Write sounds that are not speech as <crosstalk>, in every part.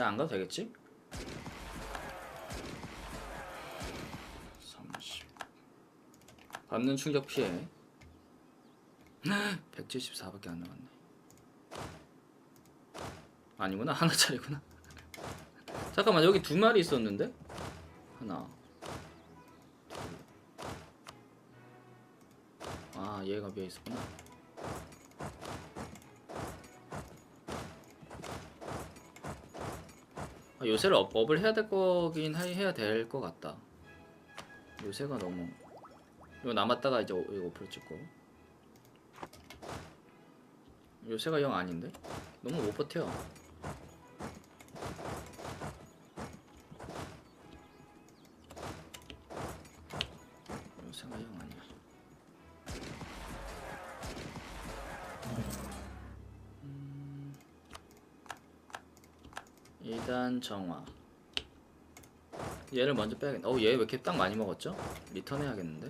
나 안 가도 되겠지? 30 받는 충격 피해. <gasps> 174밖에 안 남았네. 아니구나. 하나짜리구나. <laughs> 잠깐만 여기 두 마리 있었는데? 하나. 둘. 아 얘가 비어 있었구나 요새를 업, 업을 해야 될 거긴 하- 해야 될 것 같다. 요새가 너무 이거 남았다가 이제 오- 이거 오프로 찍고 요새가 영 아닌데 너무 못 버텨. 요새가 영 일단 정화. 얘를 먼저 빼야겠네. 어얘 왜 이렇게 딱 많이 먹었죠? 리턴 해야겠는데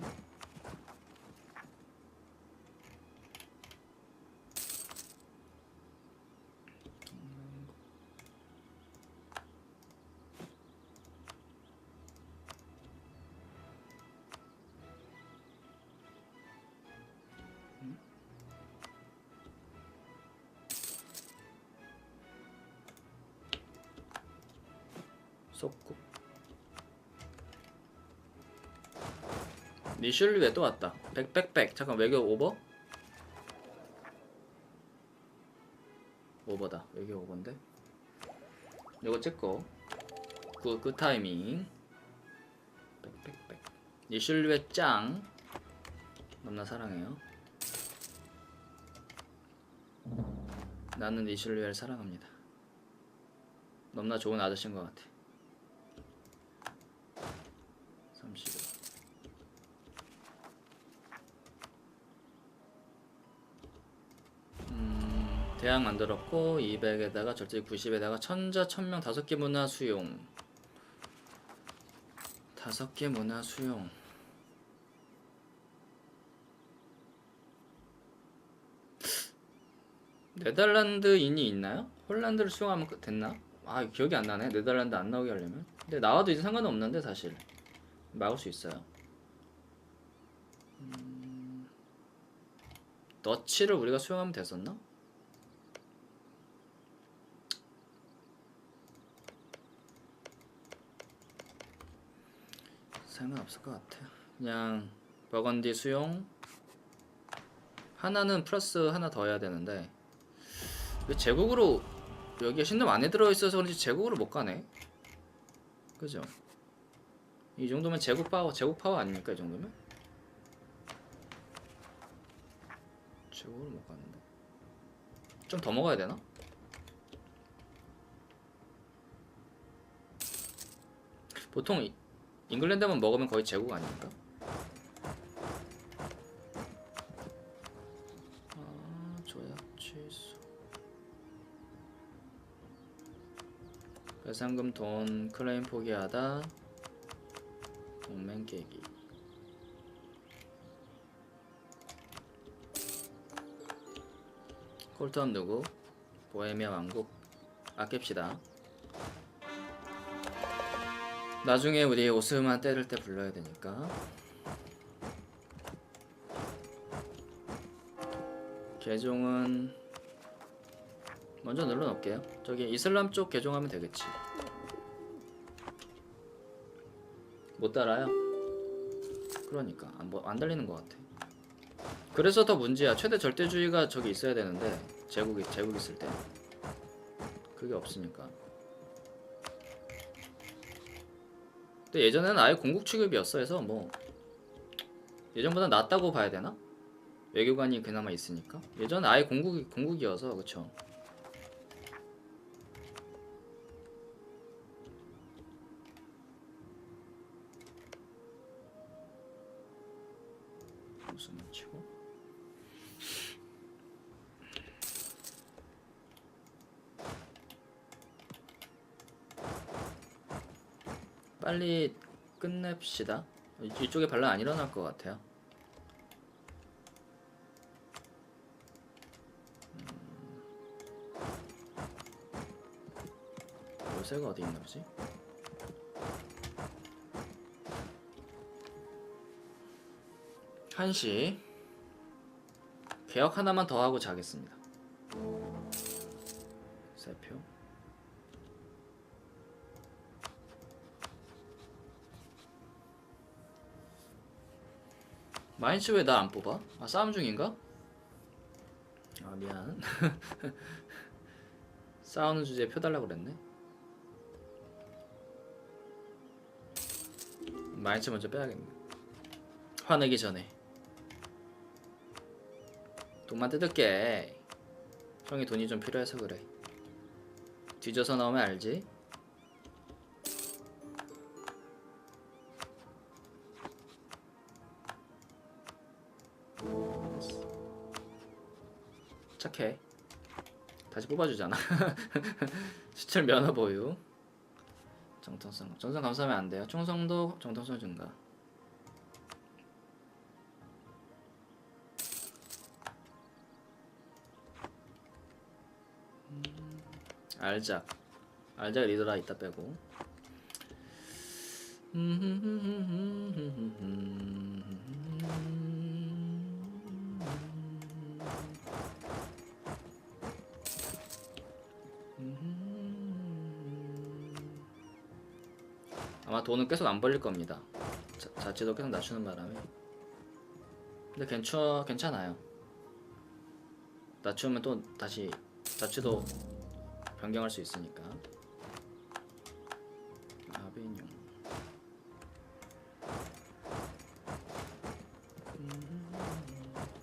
리슐리 왜또 왔다. 백백백. 잠깐 외교 오버? 오버다. 외교 오버인데? 이거 찍고. 그, 그 타이밍. 백백백. 리슐리의 짱. 넘나 사랑해요. 나는 리슐리를 사랑합니다. 넘나 좋은 아저씨인 것 같아 35 음, 대학 만들었고 200에다가 절제 90에다가 천자 천명 다섯 개 문화 수용 다섯 개 문화 수용 네덜란드인이 있나요? 홀란드를 수용하면 끝- 됐나? 아 기억이 안 나네 네덜란드 안 나오게 하려면 근데 나와도 이제 상관은 없는데 사실 막을 수 있어요. 음, 너치를 우리가 수용하면 됐었나? 상관없을 것 같아. 그냥 버건디 수용 하나는 플러스 하나 더 해야 되는데 왜 제국으로 여기에 신놈 안에 들어있어서 그런지 제국으로 못 가네. 그죠? 이 정도면 제국 파워, 제국 파워 아닙니까? 이 정도면? 제국을 못 갔는데. 좀 더 먹어야 되나? 보통 이- 잉글랜드만 먹으면 거의 제국 아닙니까? 아, 조약 취소. 배상금 돈 클레임 포기하다. 동맹 깨기 콜턴 누구? 보헤미아 왕국 아낍시다 나중에 우리 오스만 때릴 때 불러야 되니까 개종은 먼저 눌러놓을게요 저기 이슬람 쪽 개종하면 되겠지 못 따라요? 그러니까 안, 뭐- 안 달리는 것 같아. 그래서 더 문제야. 최대 절대주의가 저기 있어야 되는데 제국이 제국 있을 때 그게 없으니까. 근데 예전에는 아예 공국 취급이었어. 해서 뭐 예전보다 낫다고 봐야 되나? 외교관이 그나마 있으니까. 예전 아예 공국이 공국이어서 그쵸. 빨리 끝냅시다. 이- 이쪽에 반란 안 일어날 것 같아요. 음. 열쇠가 어디 있나 보지? 한시 개혁 하나만 더 하고 자겠습니다. 세표 마인츠 왜 나 안 뽑아? 아 싸움 중인가? 아 미안 <laughs> 싸우는 주제에 표 달라고 그랬네 마인츠 먼저 빼야겠네 화내기 전에 돈만 뜯을게 형이 돈이 좀 필요해서 그래 뒤져서 나오면 알지? 착해 다시 뽑아주잖아 수출 면허 보유 정통성 정성 감사하면 안 돼요 충성도 정통성 증가 음, 알작 알작 리더라 이따 빼고 아마 돈은 계속 안 벌릴 겁니다. 자, 자체도 계속 낮추는 바람에. 근데 괜찮 괜찮아요. 낮추면 또 다시 자체도 변경할 수 있으니까. 아베뇽.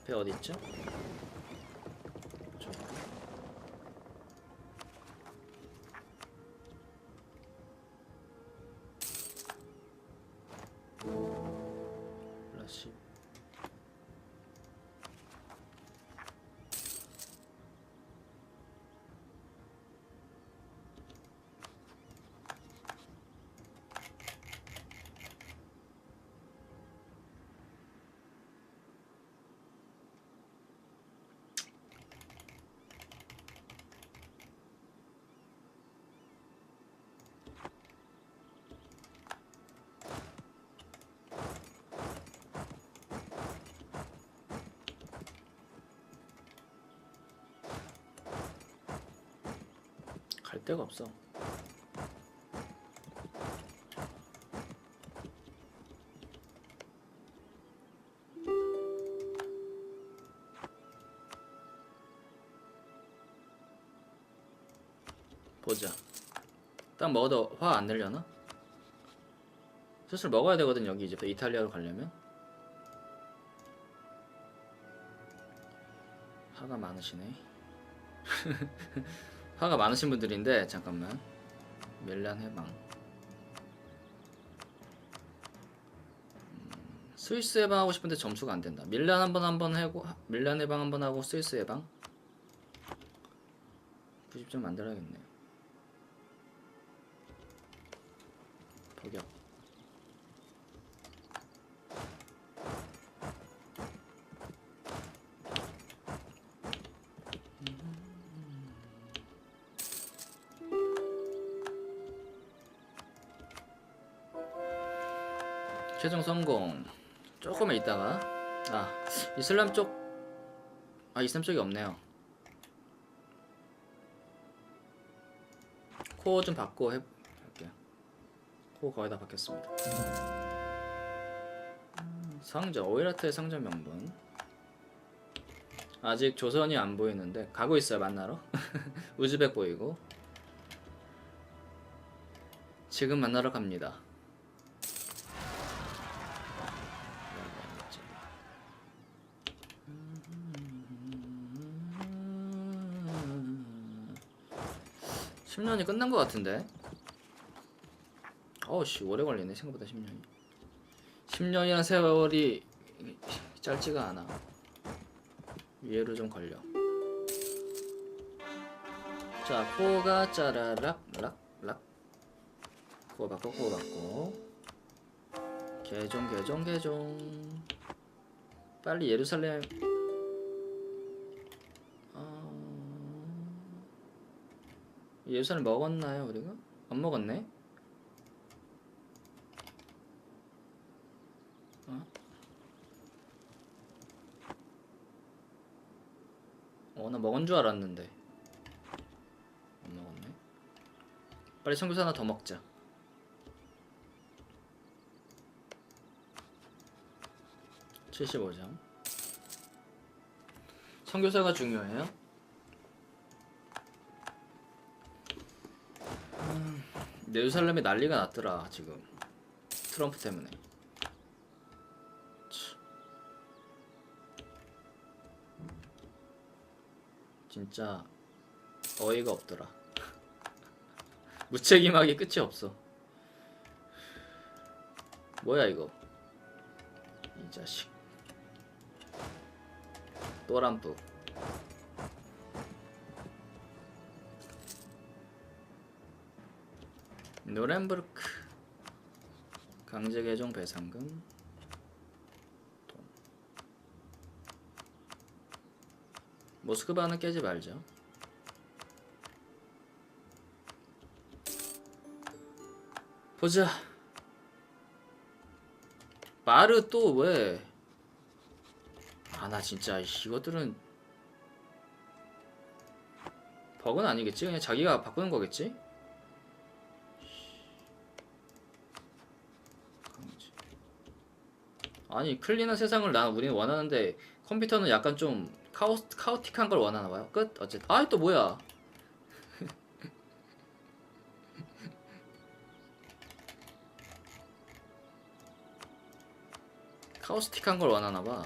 배 어디 있죠? 갈 데가 없어. 보자. 딱 먹어도 화 안 내려나? 슬슬 먹어야 되거든 여기 이제 또 이탈리아로 가려면. 화가 많으시네. <laughs> 화가 많으신 분들인데 잠깐만. 멜란 해방. 음, 스위스 해방 하고 싶은데 점수가 안 된다. 밀란 한번 한번 하고 밀란 해방 한번 하고 스위스 해방? 90점 만들어야겠네. 포격 성공. 조금만 있다가. 아 이슬람 쪽 아 이슬람 쪽이 없네요. 코어 좀 바꿔 해 볼게요. 코어 거의 다 바뀌었습니다. 상점 오이라트의 상점 명분. 아직 조선이 안 보이는데 가고 있어요 만나러. <laughs> 우즈벡 보이고. 지금 만나러 갑니다 음. 10년이 끝난 것 같은데. 어우씨 오래 걸리네 생각보다 10년이. 10년이란 세월이 짧지가 않아. 위에로 좀 걸려. 자 코가 짜라락 락락 코어 바꿔 코어 바꿔 개종 개종 개종 빨리 예루살렘 예루살렘 먹었나요 우리가? 안 먹었네? 어? 어, 나 먹은 줄 알았는데. 안 먹었네. 빨리 청교사 하나 더 먹자. (75점) 청교사가 중요해요? 예루살렘에 난리가 났더라 지금. 트럼프 때문에. 참. 진짜 어이가 없더라. <laughs> 무책임하게 끝이 없어. 뭐야 이거? 이 자식. 또람뿌 노렌부르크 강제 개종 배상금 돈 모스크바는 깨지 말죠 보자 마르 또 왜? 아 나 진짜 이것들은 버그는 아니겠지? 그냥 자기가 바꾸는 거겠지? 아니 클린한 세상을 나 우리는 원하는데 컴퓨터는 약간 좀 카오 카오틱한 걸 원하나 봐요. 끝. 어쨌든 아 또 뭐야? <laughs> 카오스틱한 걸 원하나 봐.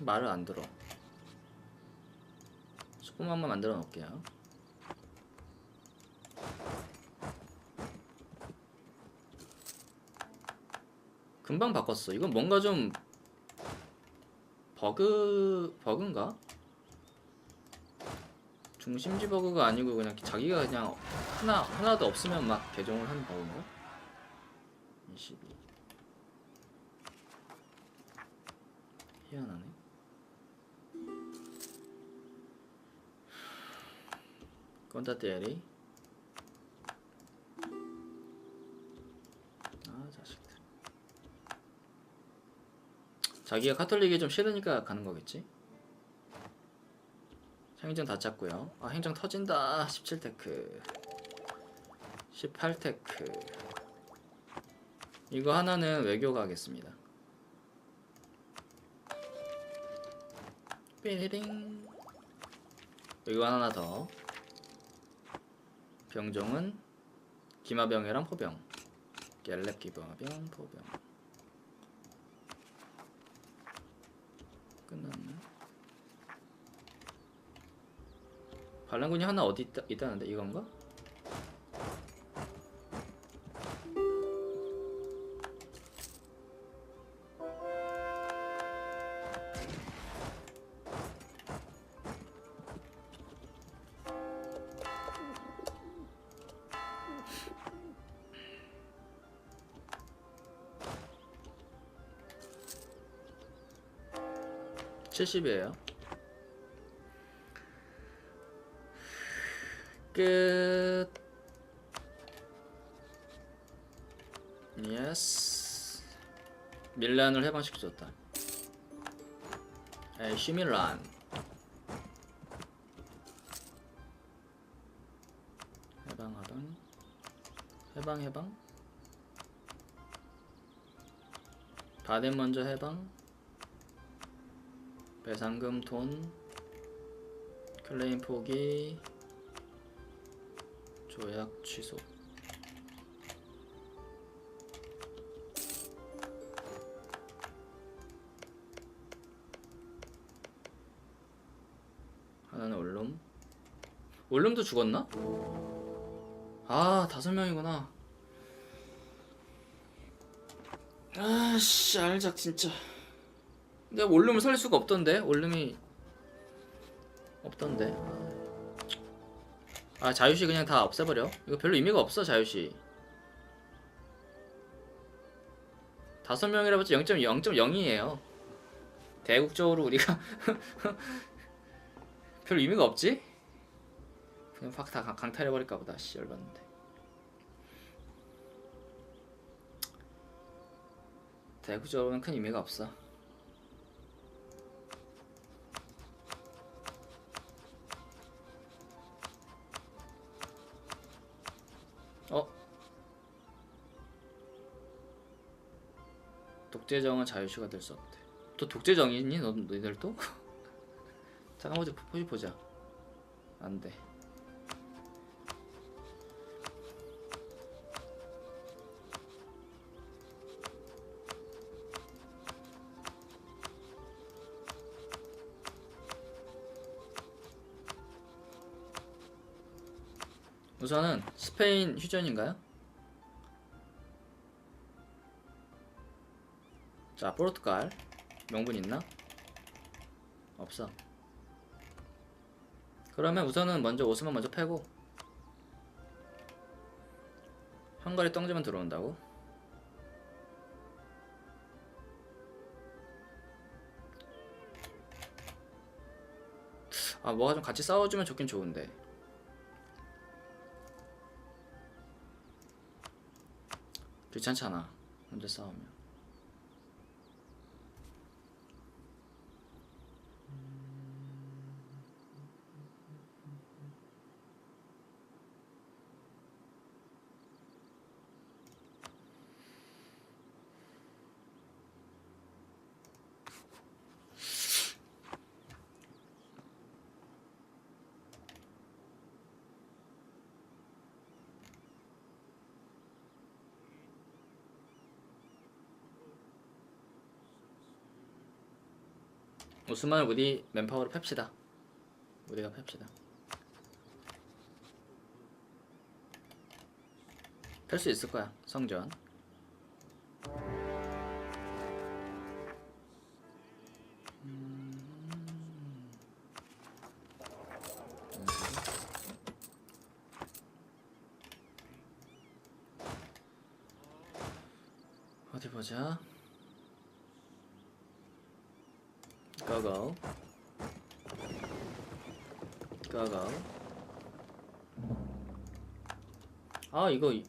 말을 안 들어. 소품한번 만들어 놓을게요. 금방 바꿨어. 이건 뭔가 좀 버그 버그인가? 중심지 버그가 아니고 그냥 자기가 그냥 하나 하나도 없으면 막 개종을 하는 버그인가? 22 희한하네. 건다테리 자기가 카톨릭이 좀 싫으니까 가는 거겠지? 행정 다 짰고요. 아 행정 터진다. 17테크. 18테크. 이거 하나는 외교 가겠습니다. 삐리링. 이거 하나 더. 병종은 기마병이랑 포병. 갤렙 기마병 포병 끝났네 반란군이 하나 어디 있다, 있다는데 이건가? (70이에요) 끝. 예스. 밀란을 해방시켜줬다. 에이시 밀란. 해방하방. 해방 해방. 바덴 먼저 해방. 배상금 돈. 클레임 포기. 조약 취소. 하나는 올룸. 올룸도 죽었나? 아 다섯 명이구나. 아씨 알작 진짜. 내가 올룸을 살릴 수가 없던데 올룸이 없던데. 아 자유시 그냥 다 없애버려 이거 별로 의미가 없어 자유시 다섯 명이라 봤자 0.0.0이에요 대국적으로 우리가 <laughs> 별 의미가 없지? 그냥 확 다 강탈해 버릴까 보다. 씨 열받는데. 대국적으로는 큰 의미가 없어. 어? 독재정은 자유시가 될 수 없대. 또 독재정이니 너 너희들 또? 잠깐 보자 보자 보자. 안 돼. 우선은 스페인 휴전인가요? 자, 포르투갈 명분 있나? 없어. 그러면 우선은 먼저 오스만 먼저 패고 헝가리 똥지만 들어온다고? 아, 뭐가 좀 같이 싸워주면 좋긴 좋은데. 귀찮잖아. 혼자 싸우면. 오스만을 우리 맨파워로 팹시다. 우리가 팹시다. 펼 수 있을 거야. 성전. 고고 고고 아 이거 이-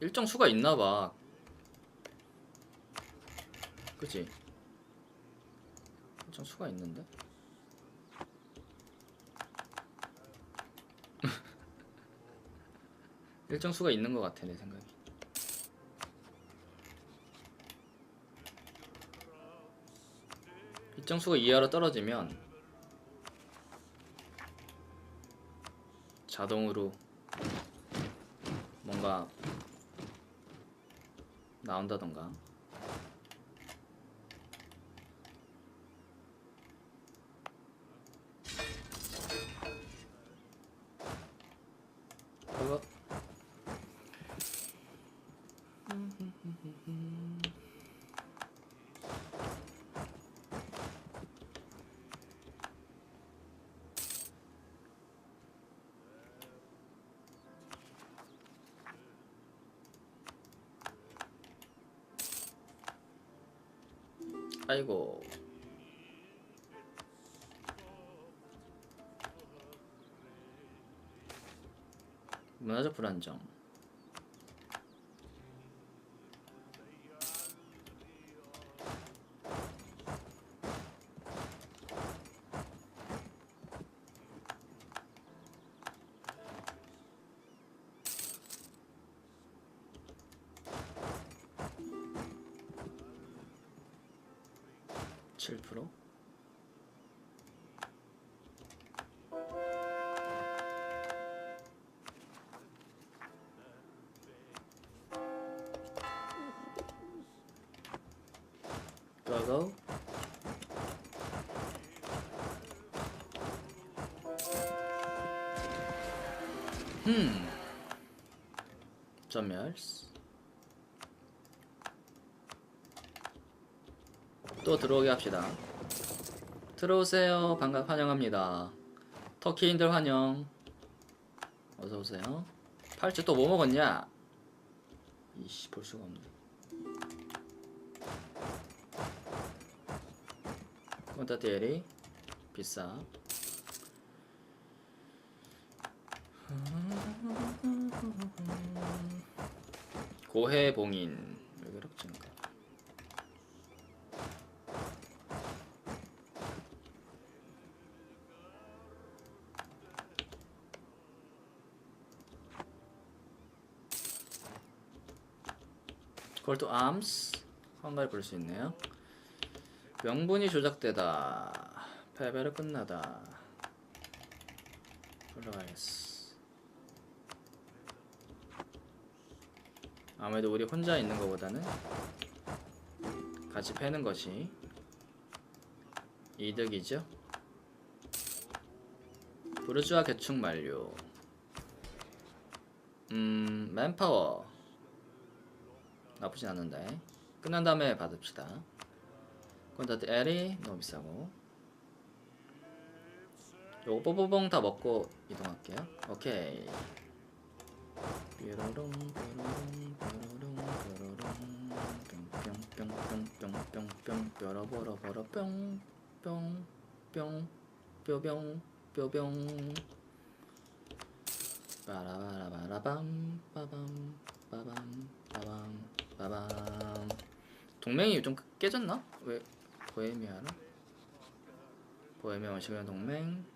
일정 수가 있나봐. 그치? 일정 수가 있는데? <laughs> 일정 수가 있는 것 같아 내 생각에 일정 수가 이하로 떨어지면 자동으로 뭔가 나온다던가 그거 아이고. 문화적 불안정 고고 음. 전멸스. 또 들어오게 합시다. 들어오세요. 반갑 환영합니다. 터키인들 환영. 어서 오세요. 팔찌 또 뭐 먹었냐? 이씨 볼 수가 없네 콘타티에리 비싸. 고해봉인. 외교력 증가 콜트 암스? 한가위 볼수 있네요. 명분이 조작되다. 패배로 끝나다. 올라가야겠어. 아무래도 우리 혼자 있는 것보다는 같이 패는 것이 이득이죠. 부르주아 개축 만료. 음, 맨파워. 나쁘진 않은데. 끝난 다음에 받읍시다. 콘타트 L이 너무 비싸고. 요거 뽀뽀봉 다 먹고 이동할게요. 오케이. 뾰로롱 뾰로롱 뾰로롱 뾰로롱 뿅뿅뿅뿅뿅뿅 뾰로보로보로 뿅뿅뿅 뾰병 뾰병 빠라바라바라밤 빠밤 빠밤 빠밤 빠밤 동맹이 좀 깨졌나? 왜 보헤미아라? 보헤미아 원시경 동맹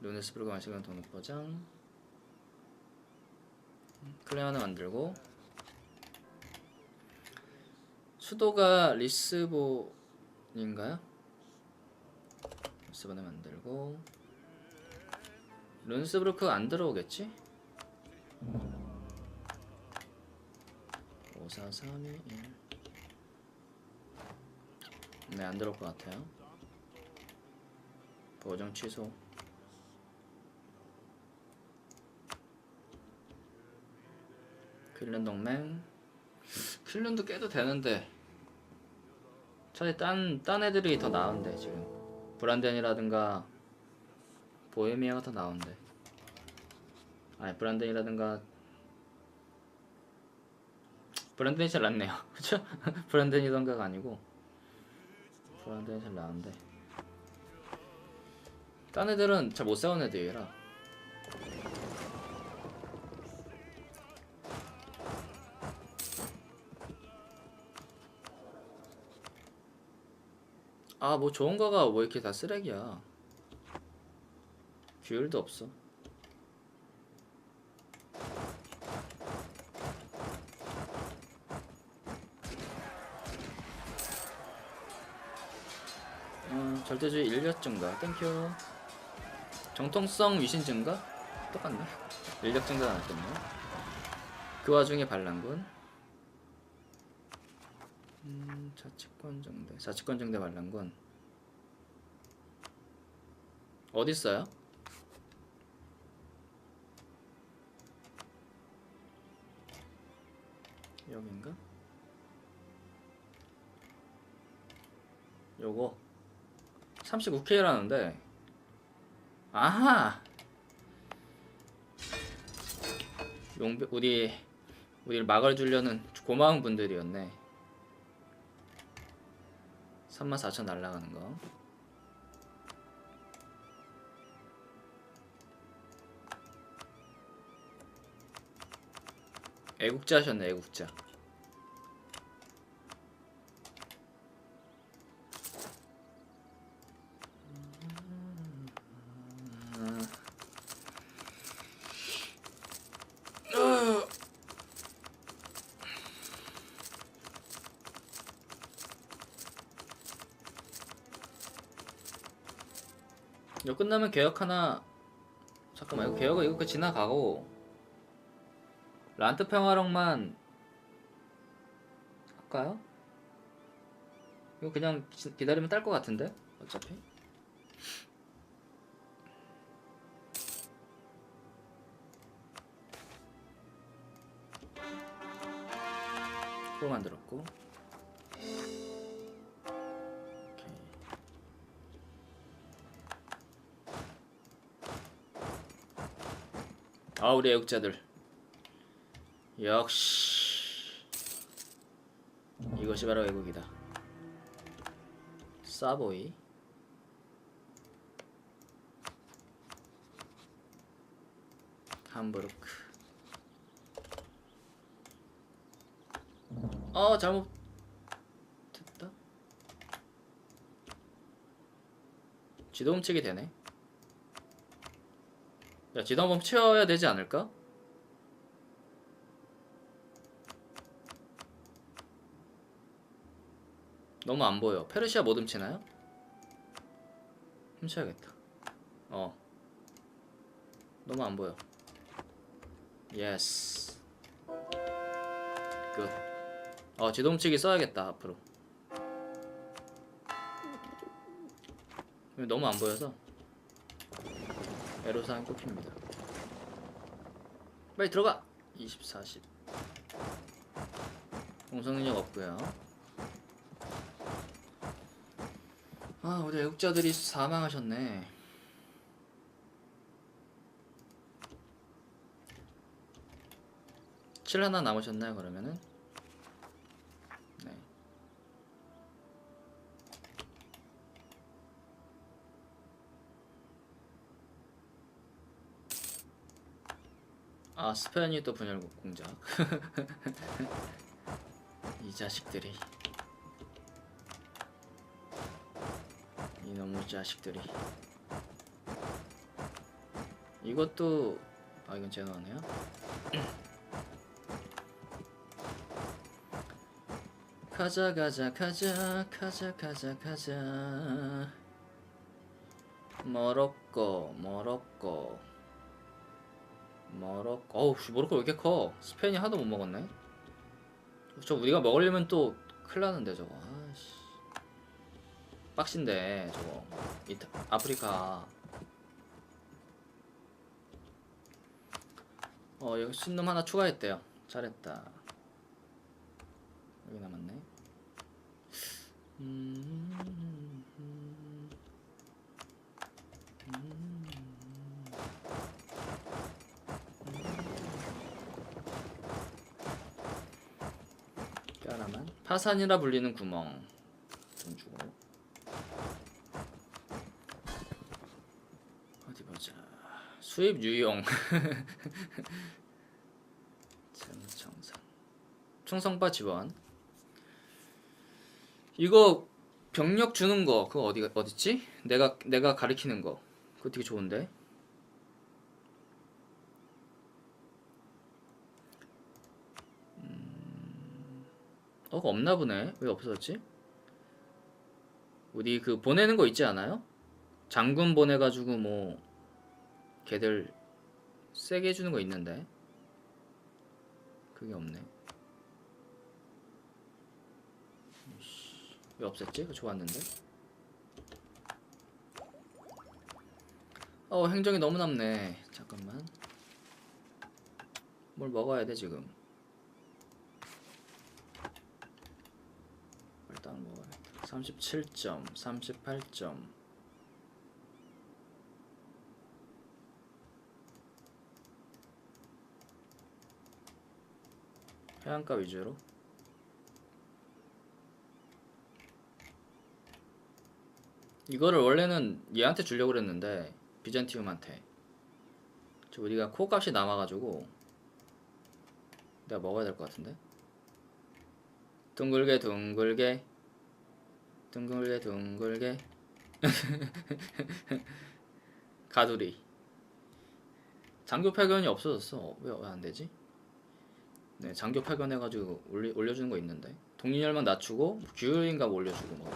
루네스부르크 원시경 독립보장 클레 하나 만들고 수도가 리스본인가요? 리스본에 만들고 룬스부르크 안 들어오겠지? 5 4 3 2 1 네, 안 들어올 것 같아요. 보정 취소. 퀼른 동맹. 퀼른도 깨도 되는데. 차라리 딴, 딴 애들이 더 나은데, 지금. 브란덴이라든가, 보헤미아가 더 나은데. 아니, 브란덴이라든가, 브란덴이 제일 낫네요. <laughs> 그쵸? 브란덴이 던가가 아니고. 브란덴이 제일 나은데. 딴 애들은 잘 못 싸우는 애들이라. 아, 뭐 좋은 거가 왜 이렇게 다 쓰레기야. 규율도 없어. 어, 절대주의 인력 증가. 땡큐. 정통성 위신 증가? 똑같네. 인력 증가 나왔겠네. 그 와중에 반란군. 음, 자치권 정대. 자치권 정대 반란군. 어디 있어요? 여긴가? 요거 39K라는데. 아하! 용배 우리 우리를 막을 주려는 고마운 분들이었네. 34,000 날라가는 거. 애국자 하셨네 애국자 이거 끝나면 개혁 하나 잠깐만 이거 개혁은 이거 그 지나가고 란트 평화록만 할까요? 이거 그냥 기- 기다리면 딸 것 같은데? 어차피. 코 만들었고 아 우리 애국자들. 역시. 이것이 바로 애국이다. 사보이. 함부르크. 어 잘못 됐다. 지도 훔치게 되네. 야 한번 치워야 되지 않을까? 너무 안 보여. 페르시아 못 훔치나요? 훔쳐야겠다. 어. 너무 안 보여. 예스 굿 어 지도 훔치기 써야겠다 앞으로. 너무 안 보여서 에로사는 꼽힙니다. 빨리 들어가! 24십 공성 능력 없고요. 아 우리 애국자들이 사망하셨네. 칠 하나 남으셨나요 그러면은 네. 아 스페인이 또 분열 공작. <laughs> 이 자식들이. 이놈의 자식들이. 이것도 아 이건 제노하네요. <clears throat> 가자 가자 가자 가자 가자 가자. 모로코 모로코 모로코 어우 씨, 모로코 왜 이렇게 커? 스페인이 하도 못 먹었네. 저 우리가 먹으려면 또 큰일 나는데 저거. 아씨. 빡신데 저거. 이타, 아프리카. 어 여기 신놈 하나 추가했대요. 잘했다. 여기 남았네. 음, 까라만 파산이라 불리는 구멍. 좀 주고. 어디 보자. 수입 유용. <laughs> 정청산 충성파 지원. 이거 병력 주는 거 그거 어디 어딨지? 내가 내가 가리키는 거. 그거 되게 좋은데. 어, 그거 없나 보네. 왜 없어졌지? 우리 그 보내는 거 있지 않아요? 장군 보내가지고 뭐 걔들 세게 해주는 거 있는데 그게 없네. 왜 없앴지? 그거 좋았는데. 어 행정이 너무 남네. 잠깐만. 뭘 먹어야 돼 지금. 일단 먹어야겠다. 37점, 38점. 해안가 위주로. 이거를 원래는 얘한테 주려고 그랬는데 비잔티움한테 저 우리가 코 값이 남아가지고 내가 먹어야 될 것 같은데 둥글게 둥글게 둥글게 둥글게 <laughs> 가두리 장교 파견이 없어졌어 왜 안 되지? 네 장교 파견해가지고 올리, 올려주는 거 있는데 동인열만 낮추고 규율인가 뭐 올려주고 뭐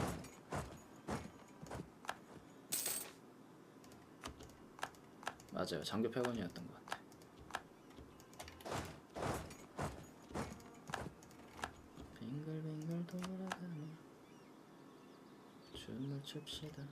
맞아요. 장교 패건이었던 것 같아. 빙글빙글 돌아 가며 춤을 춥시다.